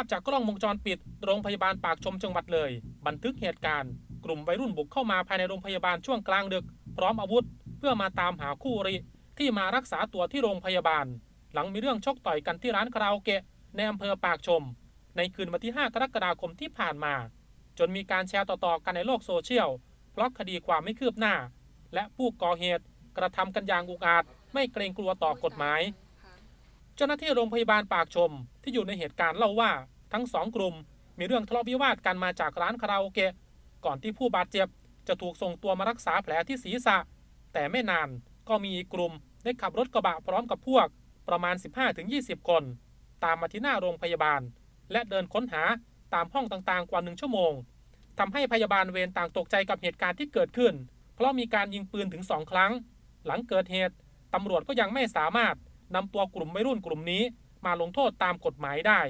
าพจากกล้องวงจรปิด โรงพยาบาลปากชมจังหวัดเลย บันทึกเหตุการณ์ กลุ่มวัยรุ่นบุกเข้ามาภายในโรงพยาบาลช่วงกลางดึก พร้อมอาวุธ เพื่อมาตามหาคู่อริที่มารักษาตัวที่โรงพยาบาล หลังมีเรื่องชกต่อยกันที่ร้านคาราโอเกะในอำเภอปากชม ในคืนวันที่ 5 กรกฎาคมที่ผ่านมา จนมีการแชร์ต่อๆกันในโลกโซเชียลเพราะคดีความไม่คืบหน้า และผู้ก่อเหตุกระทำกันอย่างอุกอาจไม่เกรงกลัวต่อกฎหมาย จ้าหน้าที่โรงพยาบาลปากชม ที่อยู่ในเหตุการณ์เล่าว่าทั้งสองกลุ่ม มีเรื่องทะเลาะวิวาทกันมาจากร้านคาราโอเกะก่อนที่ผู้บาดเจ็บ จะถูกส่งตัวมารักษาแผลที่ศีรษะ แต่ไม่นานก็มีอีกกลุ่มได้ขับรถกระบะพร้อมกับพวก ประมาณ 15-20 คน ตามมาที่หน้าโรงพยาบาล และเดินค้นหาตามห้องต่างๆ กว่าหนึ่งชั่วโมงทำให้พยาบาลเวรต่างตกใจกับเหตุการณ์ที่เกิดขึ้น เพราะมีการยิงปืนถึงสองครั้ง หลังเกิดเหตุตำรวจก็ยังไม่สามารถ นำตัวกลุ่มวัยรุ่นกลุ่มนี้มาลงโทษตามกฎหมายได้